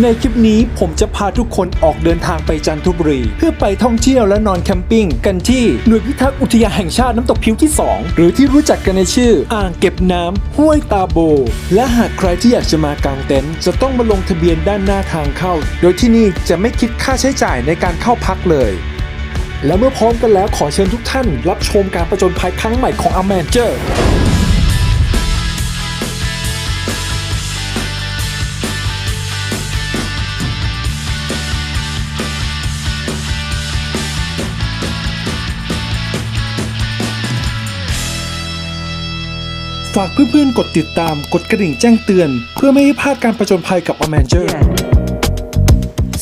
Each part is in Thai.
ในคลิปนี้ผมจะพาทุกคนออกเดินทางไปจันทบุรี เพื่อไปท่องเที่ยวและนอนแคมปิ้งกันที่หน่วยพิทักษ์อุทยานแห่งชาติน้ำตกพิวที่ 2 หรือที่รู้จักกันในชื่อ อ่างเก็บน้ำห้วยตาโบ และหากใครที่อยากจะมากางเต็นท์จะต้องมาลงทะเบียนด้านหน้าทางเข้า โดยที่นี่จะไม่คิดค่าใช้จ่ายในการเข้าพักเลยและเมื่อพร้อมกันแล้วขอเชิญทุกท่าน รับชมการประจนภัยครั้งใหม่ของอ m มนเจอ ฝากเพื่อนๆ กดติดตามกดกระดิ่งแจ้งเตือน เพื่อไม่ให้พลาดการประจนภัยกับ a m a n g e r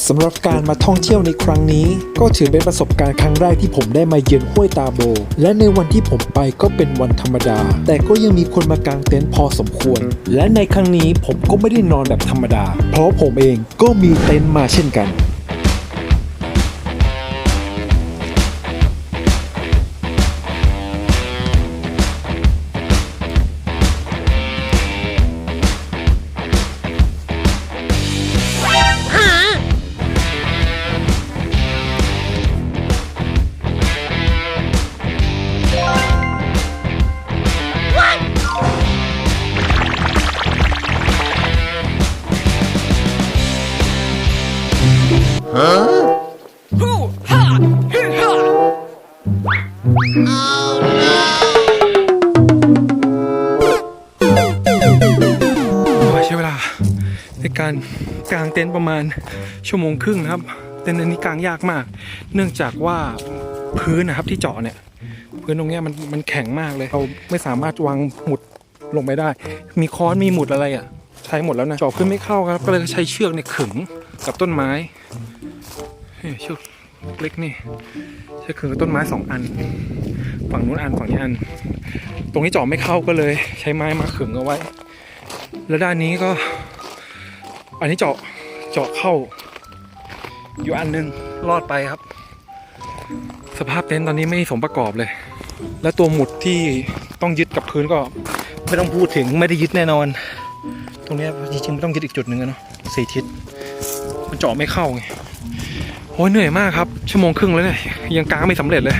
สำหรับการมาท่องเที่ยวในครั้งนี้ ก็ถือเป็นประสบการณ์ครั้งแรกที่ผมได้มาเยือนห้วยตาโบ และในวันที่ผมไปก็เป็นวันธรรมดา แต่ก็ยังมีคนมากางเต็นท์พอสมควร และในครั้งนี้ผมก็ไม่ได้นอนแบบธรรมดา เพราะผมเองก็มีเต็นท์มาเช่นกัน ประมาณชั่วโมงครึ่งนะครับเต็นท์อันนี้กางยากมาก เนื่องจากว่าพื้นนะครับที่เจาะเนี่ย พื้นตรงนี้มันมันแข็งมากเลยเราไม่สามารถวางหมุดลงไปได้ มีค้อนมีหมุดอะไรอะ ใช้หมดแล้วนะเจาะขึ้นไม่เข้าครับ ก็เลยใช้เชือกเนี่ยขึงกับต้นไม้เฮ้ยเชือกเล็กนี่ใช้ขึงกับต้นไม้สองอัน ฝั่งนู้นอันฝั่งนี้อัน ตรงนี้เจาะไม่เข้าก็เลย ใช้ไม้มาขึงเอาไว้ แล้วด้านนี้ก็ อันนี้เจาะ เจาะเข้า อยู่อันหนึงรอดไปครับ สภาพเต็นท์ตอนนี้ไม่สมประกอบเลย และตัวหมุดที่ต้องยึดกับพื้นก็ ไม่ต้องพูดถึงไม่ได้ยึดแน่นอน ตรงนี้จริงๆมันต้องยึดอีกจุดหนึ่งอะเนาะสี่ทิศมันเจาะไม่เข้าไงโอ้ยเหนื่อยมากครับ ชั่วโมงครึ่งแล้วเนี่ยยังกางไม่สำเร็จเลย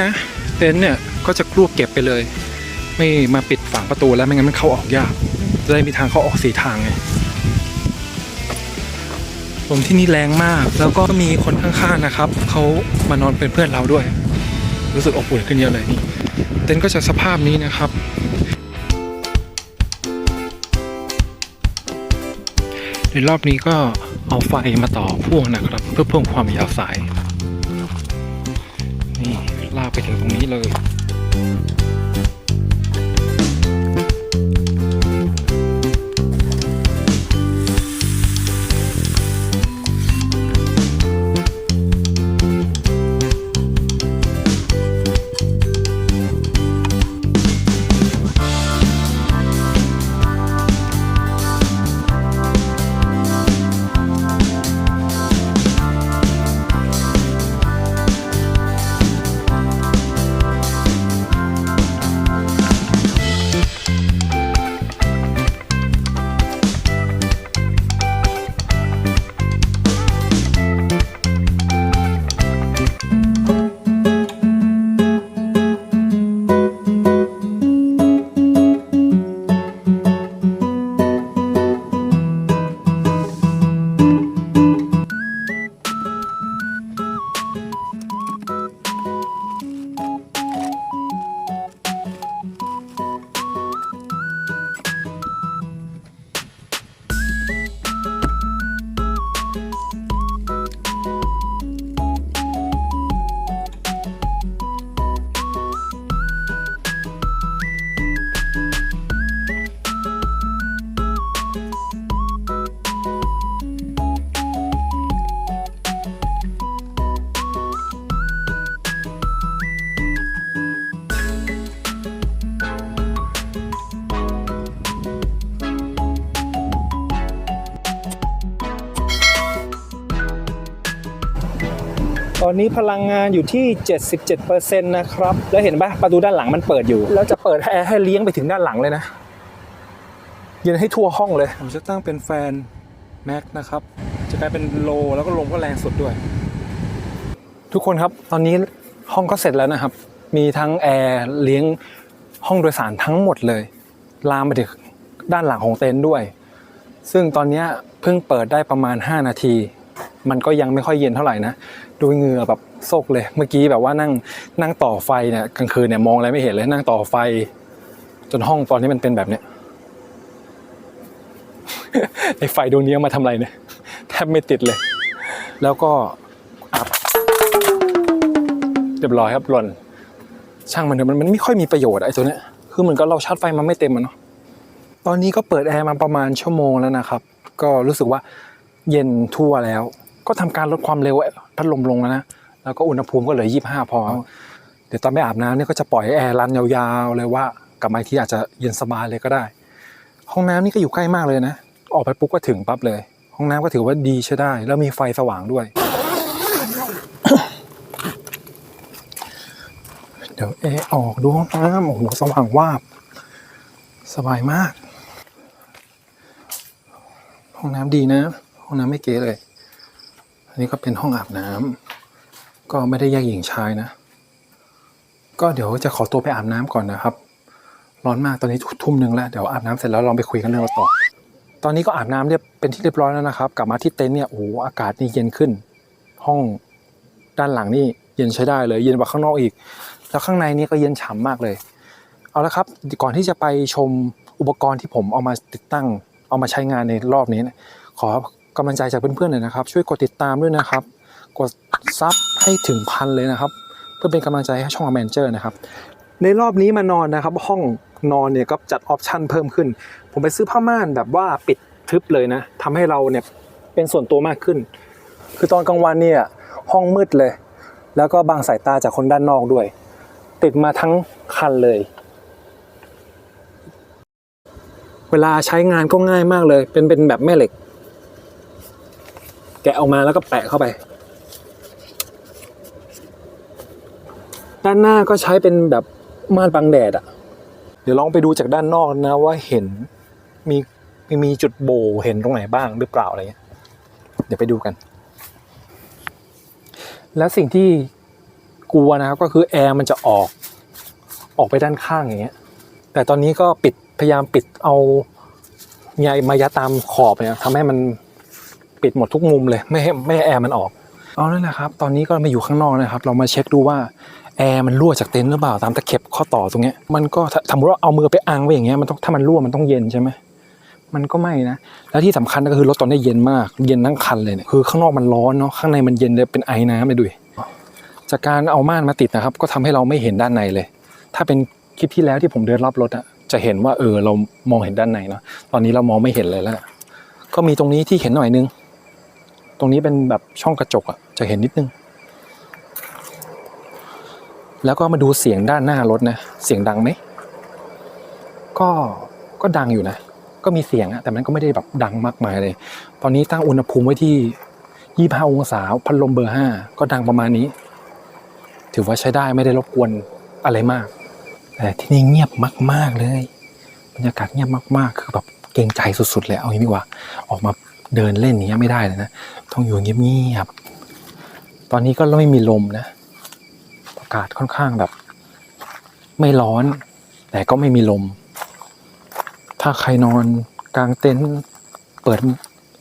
นะเต็นท์เนี่ยก็จะรวบเก็บไปเลย ไม่มาปิดฝังประตูแล้วไม่งั้นมันเข้าออกยากจะได้มีทางเข้าออกสีทางไงลมที่นี่แรงมาก แล้วก็มีคนข้างๆนะครับเขามานอนเป็นเพื่อนเราด้วย รู้สึกอบอุ่นขึ้นเยอะเลยนี่เต็นท์ก็จะสภาพนี้นะครับในรอบนี้ก็เอาไฟมาต่อพ่วงนะครับ เพื่อเพิ่มความยาวสายนี่ ลากไปถึงตรงนี้เลย อนนี้พลังงานอยู่ที่ 77%นะครับ แล้วเห็นปะประตูด้านหลังมันเปิดอยู่ แล้วจะเปิดแอร์ให้เลี้ยงไปถึงด้านหลังเลยนะ เย็นให้ทั่วห้องเลย ผมจะตั้งเป็นแฟนแม็กนะครับ จะกลายเป็นโลแล้วก็ลมก็แรงสุดด้วย ทุกคนครับ ตอนนี้ห้องก็เสร็จแล้วนะครับ มีทั้งแอร์เลี้ยงห้องโดยสารทั้งหมดเลย ลามไปถึงด้านหลังของเต็นท์ด้วย ซึ่งตอนเนี้ยเพิ่งเปิดได้ประมาณ 5 นาที มันก็ยังไม่ค่อยเย็นเท่าไหร่นะ ดูเหงื่อแบบโซกเลย เมื่อกี้แบบว่านั่งนั่งต่อไฟเนี่ยกลางคืนเนี่ยมองอะไรไม่เห็นเลยนั่งต่อไฟ จนห้องตอนนี้มันเป็นแบบเนี้ยไอไฟดวงนี้มาทำอะไรเนี่ยแทบไม่ติดเลย แล้วก็อับเรียบร้อยครับหล่นช่างมันเถอะมันมันไม่ค่อยมีประโยชน์ไอตัวเนี้ยคือเหมือนกับเราชาร์จไฟมันไม่เต็มอะเนาะตอนนี้ก็เปิดแอร์มาประมาณชั่วโมงแล้วนะครับ ก็รู้สึกว่าเย็นทั่วแล้ว ก็ทำการลดความเร็วพัดลมลงแล้วนะแล้วก็อุณหภูมิก็เหลือยี่ห้าพอ เดี๋ยวตอนไปอาบน้ำเนี่ยก็จะปล่อยแอร์รันยาวๆเลยว่ากลับมาอีกที่อาจจะเย็นสบายเลยก็ได้ ห้องน้ำนี่ก็อยู่ใกล้มากเลยนะ ออกไปปุ๊บก็ถึงปั๊บเลย ห้องน้ำก็ถือว่าดีใช้ได้ แล้วมีไฟสว่างด้วย เดี๋ยวแอร์ออกดูห้องน้ำโอ้โหสว่างวาบ สบายมาก ห้องน้ำดีนะ ห้องน้ำไม่เก๋เลย อันนี้ก็เป็นห้องอาบน้ำก็ไม่ได้แยกหญิงชายนะ ก็เดี๋ยวจะขอตัวไปอาบน้ำก่อนนะครับ ร้อนมากตอนนี้ทุ่มหนึ่งแล้วเดี๋ยวอาบน้ำเสร็จแล้วลองไปคุยกันเรื่องเราต่อ ตอนนี้ก็อาบน้ำเรียบเป็นที่เรียบร้อยแล้วนะครับ กลับมาที่เต็นท์เนี่ยโอ้โหอากาศนี่เย็นขึ้น ห้องด้านหลังนี่เย็นใช้ได้เลย เย็นกว่าข้างนอกอีก แล้วข้างในนี่ก็เย็นฉ่ำมากเลย เอาละครับก่อนที่จะไปชมอุปกรณ์ที่ผมเอามาติดตั้ง เอามาใช้งานในรอบนี้นะขอ กำลังใจจากเพื่อนๆหน่อยนะครับ ช่วยกดติดตามด้วยนะครับ กดซับให้ถึงพันเลยนะครับ เพื่อเป็นกำลังใจให้ช่องแมนเจอร์นะครับ ในรอบนี้มานอนนะครับ ห้องนอนเนี่ยก็จัดออปชันเพิ่มขึ้น ผมไปซื้อผ้าม่านแบบว่าปิดทึบเลยนะทำให้เราเนี่ยเป็นส่วนตัวมากขึ้น คือตอนกลางวันเนี่ยห้องมืดเลย แล้วก็บังสายตาจากคนด้านนอกด้วย ติดมาทั้งคันเลย เวลาใช้งานก็ง่ายมากเลย เป็นเป็นแบบแม่เหล็ก แกะออกมาแล้วก็แปะเข้าไป ด้านหน้าก็ใช้เป็นแบบม่านบังแดดอะเดี๋ยวลองไปดูจากด้านนอกนะว่าเห็นมีมีมีจุดโบเห็นตรงไหนบ้างหรือเปล่าอะไรเงี้ยเดี๋ยวไปดูกัน แล้วสิ่งที่กลัวนะครับก็คือแอร์มันจะออกออกไปด้านข้างอย่างเงี้ย แต่ตอนนี้ก็ปิดพยายามปิดเอาใยมายาตามขอบเนี่ยทำให้มัน ปิดหมดทุกมุมเลยไม่ให้ไม่ให้แอร์มันออก เอานั่นแหละครับ ตอนนี้ก็มาอยู่ข้างนอกนะครับ เรามาเช็คดูว่าแอร์มันรั่วจากเต็นท์หรือเปล่าตามตะเข็บข้อต่อตรงเนี้ยมันก็ถ้าสมมติว่าเอามือไปอังไว้อย่างเงี้ยมันต้องถ้ามันรั่วมันต้องเย็นใช่ไหมมันก็ไม่นะ แล้วที่สำคัญก็คือรถตอนนี้เย็นมากเย็นทั้งคันเลยเนี่ยคือข้างนอกมันร้อนเนาะข้างในมันเย็นเลยเป็นไอน้ำไปด้วยจากการเอาม่านมาติดนะครับ ก็ทำให้เราไม่เห็นด้านในเลย ถ้าเป็นคลิปที่แล้วที่ผมเดินรอบรถอะจะเห็นว่าเออเรามองเห็นด้านในเนาะตอนนี้เรามองไม่เห็นเลยแล้วก็มีตรงนี้ที่เห็นหน่อยนึง ตรงนี้เป็นแบบช่องกระจกอะจะเห็นนิดนึง แล้วก็มาดูเสียงด้านหน้ารถนะ เสียงดังไหม ก็ก็ดังอยู่นะ ก็มีเสียงอะแต่มันก็ไม่ได้แบบดังมากมายเลย ตอนนี้ตั้งอุณหภูมิไว้ที่25องศาพัดลมเบอร์5ก็ดังประมาณนี้ ถือว่าใช้ได้ไม่ได้รบกวนอะไรมาก แต่ที่นี่เงียบมาก ๆเลยบรรยากาศเงียบมากๆ คือแบบเกรงใจสุด ๆ เลยเอางี้ดีกว่า ออกมา เดินเล่นอย่างเงี้ยไม่ได้เลยนะต้องอยู่เงียบๆตอนนี้ก็ไม่มีลมนะอากาศค่อนข้างแบบ ไม่ร้อน แต่ก็ไม่มีลม ถ้าใครนอนกลางเต็นท์เปิด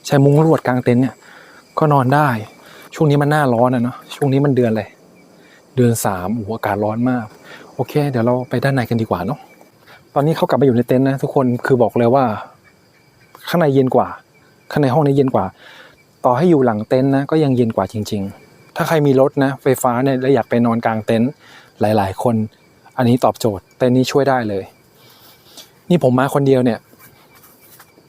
ใช้มุ้งลวดกลางเต็นท์เนี่ยก็นอนได้ ช่วงนี้มันหน้าร้อนอะเนาะช่วงนี้มันเดือนอะไรเดือนสามโอ้อากาศร้อนมาก โอเค เดี๋ยวเราไปด้านในกันดีกว่าเนาะตอนนี้เขากลับมาอยู่ในเต็นท์นะทุกคนคือบอกเลยว่า ข้างในเย็นกว่า ข้างในห้องนี้เย็นกว่า ต่อให้อยู่หลังเต็นท์นะก็ยังเย็นกว่าจริง ๆ ถ้าใครมีรถนะ ไฟฟ้าเนี่ยแล้วอยากไปนอนกลางเต็นท์หลาย ๆ คน อันนี้ตอบโจทย์เต็นท์นี้ช่วยได้เลย นี่ผมมาคนเดียวเนี่ย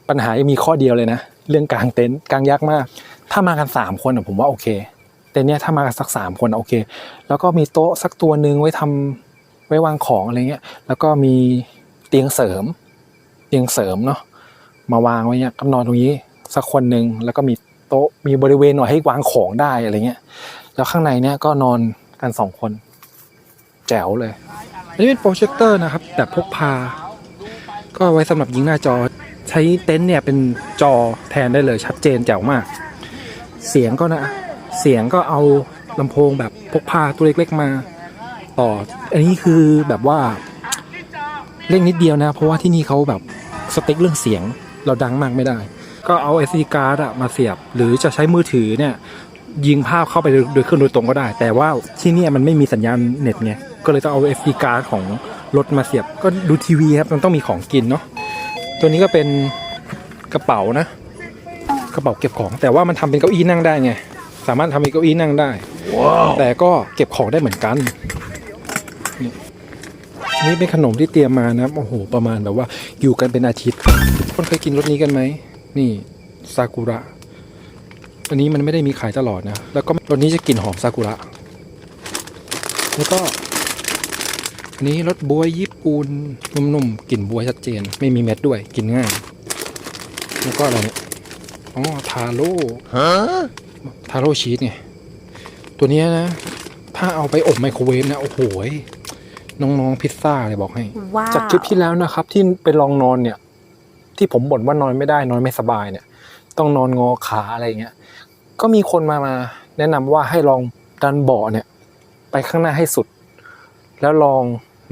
ปัญหายังมีข้อเดียวเลยนะ เรื่องกลางเต็นท์กลางยากมาก ถ้ามากันสามคนผมว่าโอเคแต่เนี้ยถ้ามากันสักสามคนโอเค แล้วก็มีโต๊ะสักตัวหนึ่งไว้ทำไว้วางของอะไรเงี้ย แล้วก็มีเตียงเสริม เตียงเสริมเนาะมาวางไว้เนี่ยก็นอนตรงนี้ สักคนหนึ่งแล้วก็มีโต๊ะมีบริเวณหน่อยให้วางของได้อะไรเงี้ยแล้วข้างในเนี่ยก็นอนกันสองคน แจ๋วเลยอันนี้เป็นโปรเจคเตอร์นะครับแบบพกพา ก็ไว้สำหรับยิงหน้าจอใช้เต็นท์เนี่ยเป็นจอแทนได้เลยชัดเจนแจ๋วมาก เสียงก็นะเสียงก็เอาลำโพงแบบพกพาตัวเล็กๆมาต่อ อันนี้คือแบบว่าเล่นนิดเดียวนะ เพราะว่าที่นี่เขาแบบสเปคเรื่องเสียงเราดังมากไม่ได้ ก็เอา SD card อะมาเสียบ หรือจะใช้มือถือเนี่ย ยิงภาพเข้าไปโดยเครื่องโดยตรงก็ได้ แต่ว่าที่เนี่ยมันไม่มีสัญญาณเน็ตไงก็เลยต้องเอา SD card ของรถมาเสียบ ก็ดูทีวีครับมันต้องมีของกินเนาะตัวนี้ก็เป็นกระเป๋านะ กระเป๋าเก็บของ แต่ว่ามันทำเป็นเก้าอี้นั่งได้ไงสามารถทำเป็นเก้าอี้นั่งได้แต่ก็เก็บของได้เหมือนกัน นี่นี่เป็นขนมที่เตรียมมานะครับโอ้โห ประมาณแบบว่าอยู่กันเป็นอาทิตย์คนเคยกินรสนี้กันไหม นี่ซากุระ อันนี้มันไม่ได้มีขายตลอดนะ แล้วก็รสนี้จะกลิ่นหอมซากุระ แล้วก็อันนี้รสบวยญี่ปุ่นนุ่มๆกลิ่นบวยชัดเจน ไม่มีเม็ดด้วยกินง่าย แล้วก็อะไรเนี่ยอ๋อทาโร่ทาโร่ชีสไงตัวเนี้ยนะ ถ้าเอาไปอบไมโครเวฟนะ โอ้โหยน้องๆพิซซ่าเลยบอกให้ว้าวจากคลิปที่แล้วนะครับ ที่ไปลองนอนเนี่ย ที่ผมบ่นว่านอนไม่ได้นอนไม่สบายเนี่ย ต้องนอนงอขาอะไรเงี้ยก็มีคนมามาแนะนำว่าให้ลองดันเบาะเนี่ย ไปข้างหน้าให้สุด แล้วลอง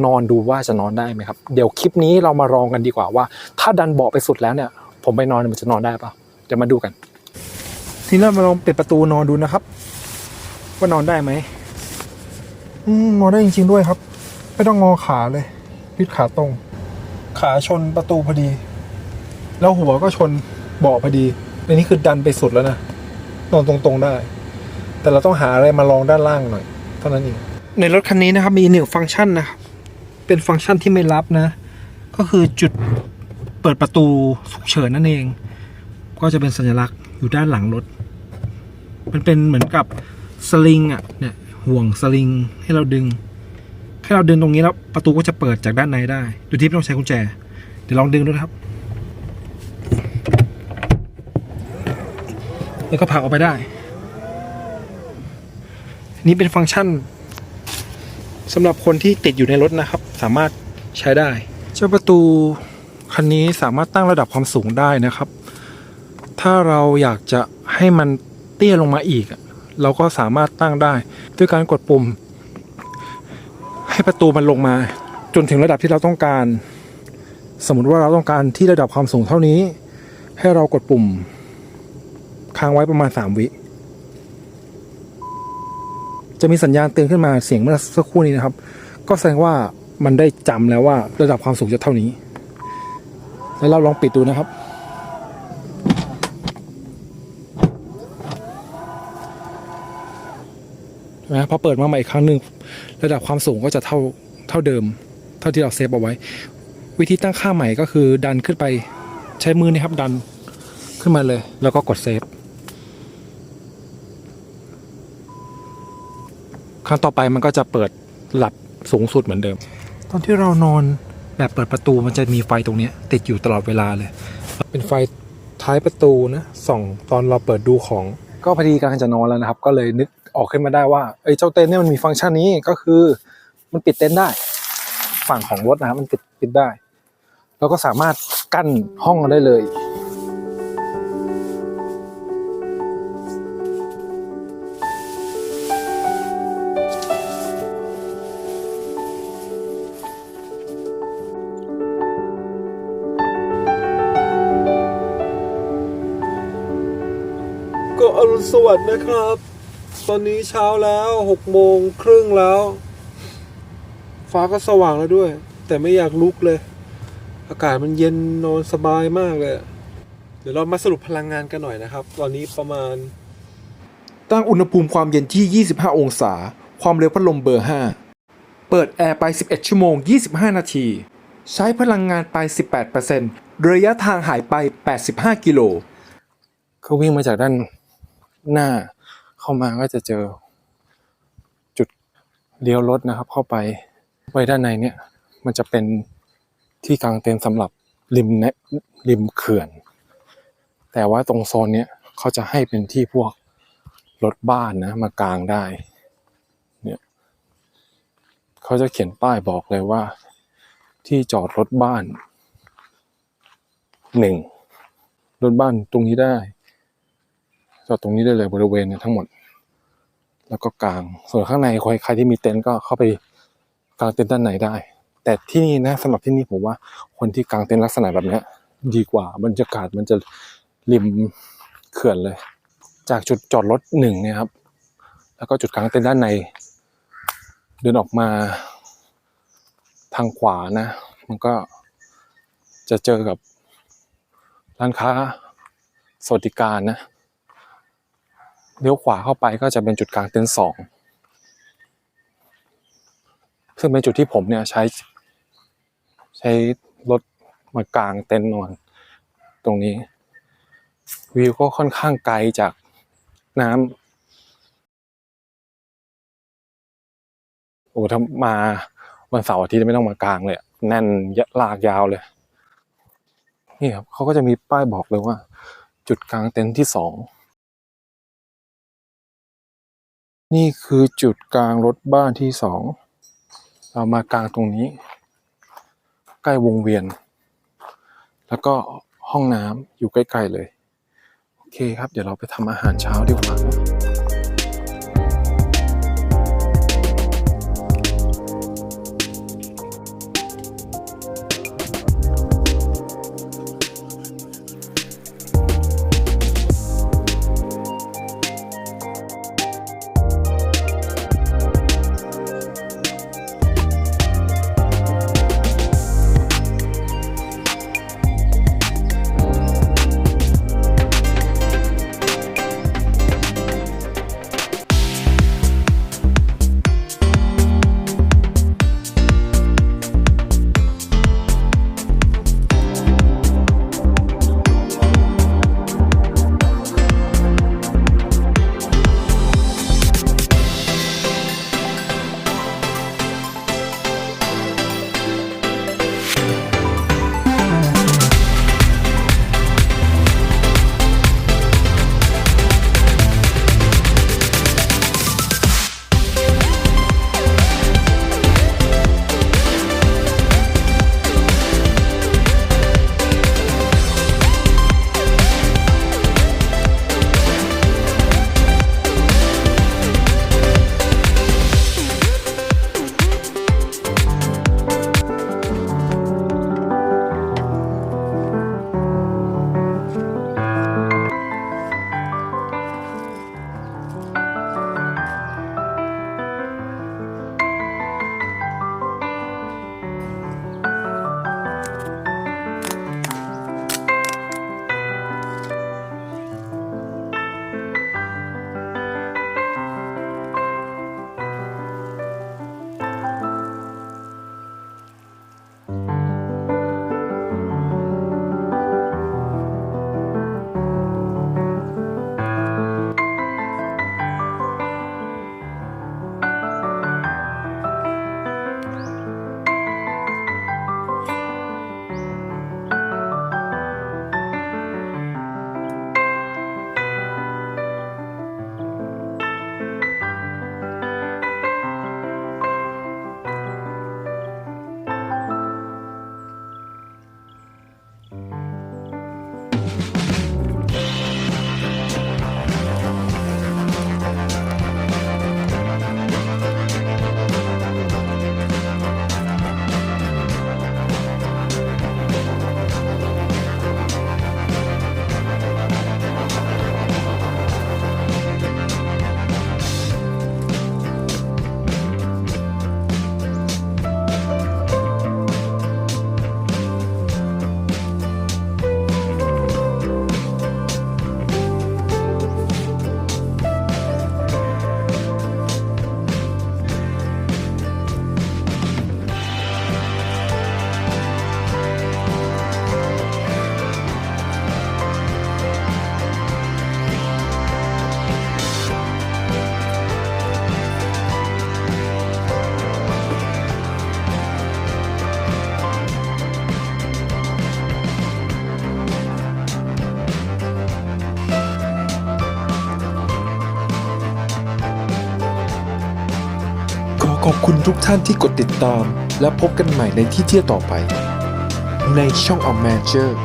นอนดูว่าจะนอนได้ไหมครับ เดี๋ยวคลิปนี้เรามาลองกันดีกว่าว่า ถ้าดันเบาะไปสุดแล้วเนี่ย ผมไปนอนมันจะนอนได้ปะเดี๋ยวมาดูกัน ทีนี้เรามาลองปิดประตูนอนดูนะครับ ว่านอนได้ไหมอืมนอนได้จริงๆด้วยครับ ไม่ต้องงอขาเลยยืดขาตรง ขาชนประตูพอดี แล้วหัวก็ชนเบาะพอดีอันนี้คือดันไปสุดแล้วนะนอนตรงๆได้ แต่เราต้องหาอะไรมาลองด้านล่างหน่อยเท่านั้นเองในรถคันนี้นะครับมีหนึ่งฟังก์ชันนะครับเป็นฟังก์ชันที่ไม่รับนะ ก็คือจุดเปิดประตูฉุกเฉินนั่นเอง ก็จะเป็นสัญลักษณ์อยู่ด้านหลังรถ มันเป็นเหมือนกับสลิงอะเนี่ยห่วงสลิงให้เราดึงให้เราดึงตรงนี้แล้วประตูก็จะเปิดจากด้านในได้โดยที่ไม่ต้องใช้กุญแจ เดี๋ยวลองดึงดูนะครับ แล้วก็ผลักออกไปได้ นี่เป็นฟังก์ชันสำหรับคนที่ติดอยู่ในรถนะครับ สามารถใช้ได้ เจ้าประตูคันนี้สามารถตั้งระดับความสูงได้นะครับ ถ้าเราอยากจะให้มันเตี้ยลงมาอีก เราก็สามารถตั้งได้ ด้วยการกดปุ่ม ให้ประตูมันลงมา จนถึงระดับที่เราต้องการ สมมติว่าเราต้องการที่ระดับความสูงเท่านี้ ให้เรากดปุ่ม ค้างไว้ประมาณ3วิ จะมีสัญญาณเตือนขึ้นมาเสียงเมื่อสักครู่นี้นะครับ ก็แสดงว่ามันได้จำแล้วว่าระดับความสูงจะเท่านี้ แล้วเราลองปิดดูนะครับ นะพอเปิดมาใหม่อีกครั้งหนึ่งระดับความสูงก็จะเท่าเท่าเดิม เท่าที่เราเซฟเอาไว้ วิธีตั้งค่าใหม่ก็คือดันขึ้นไปใช้มือนะครับดันขึ้นมาเลย แล้วก็กดเซฟ ครั้งต่อไปมันก็จะเปิดหลับสูงสุดเหมือนเดิม ตอนที่เรานอนแบบเปิดประตูมันจะมีไฟตรงเนี้ยติดอยู่ตลอดเวลาเลย เป็นไฟท้ายประตูนะส่องตอนเราเปิดดูของก็พอดีกำลังจะนอนแล้วนะครับ ก็เลยนึกออกขึ้นมาได้ว่าเอ้ยเจ้าเต็นท์เนี่ยมันมีฟังก์ชันนี้ก็คือมันปิดเต็นท์ได้ ฝั่งของรถนะครับมันปิดปิดได้ แล้วก็สามารถกั้นห้องได้เลย สวัสดิ์นะครับ ตอนนี้เช้าแล้วหกโมงครึ่งแล้ว ฟ้าก็สว่างแล้วด้วย แต่ไม่อยากลุกเลย อากาศมันเย็นนอนสบายมากเลย เดี๋ยวเรามาสรุปพลังงานกันหน่อยนะครับ ตอนนี้ประมาณ ตั้งอุณหภูมิความเย็นที่ 25 องศา ความเร็วพัดลมเบอร์ 5 เปิดแอร์ไป 11 ชั่วโมง 25 นาที ใช้พลังงานไป 18%ระยะทางหายไป 85 กิโลเขาวิ่งมาจากด้าน หน้าเข้ามาก็จะเจอ จุดเลี้ยวรถนะครับ เข้าไปไว้ด้านในเนี่ย มันจะเป็นที่กางเต็นท์สำหรับริมเนริมเขื่อน แต่ว่าตรงโซนเนี้ยเขาจะให้เป็นที่พวกรรถบ้านนะ มากางได้ เนี่ยเขาจะเขียนป้ายบอกเลยว่า ที่จอดรถบ้านหนึ่งรถบ้านตรงนี้ได้ จอดตรงนี้ได้เลยบริเวณเนี่ยทั้งหมด แล้วก็กาง ส่วนข้างในใครใครที่มีเต็นท์ก็เข้าไปกางเต็นท์ด้านในได้ แต่ที่นี่นะสำหรับที่นี่ผมว่า คนที่กางเต็นท์ลักษณะแบบเนี้ยดีกว่าบรรยากาศมันจะริมเขื่อนเลย จากจุดจอดรถหนึ่งเนี่ยครับ แล้วก็จุดกลางเต็นท์ด้านใน เดินออกมาทางขวานะ มันก็จะเจอกับร้านค้าสวัสดิการนะ เลี้ยวขวาเข้าไปก็จะเป็นจุดกลางเต็นท์สองซึ่งเป็นจุดที่ผมเนี่ยใช้ ใช้รถมากลางเต็นท์นอน ตรงนี้ วิวก็ค่อนข้างไกลจากน้ำโอ้ถ้ามาวันเสาร์อาทิตย์ไม่ต้องมากลางเลยแน่นยะลากยาวเลย นี่ครับเขาก็จะมีป้ายบอกเลยว่า จุดกลางเต็นท์ที่สอง นี่คือจุดกลางรถบ้านที่สองเรามากลางตรงนี้ ใกล้วงเวียน แล้วก็ห้องน้ำอยู่ใกล้ๆเลย โอเคครับ เดี๋ยวเราไปทำอาหารเช้าดีกว่า ทุกท่านที่กดติดตาม และพบกันใหม่ในที่เที่ยวต่อไป ในช่องออมแมนเจอร์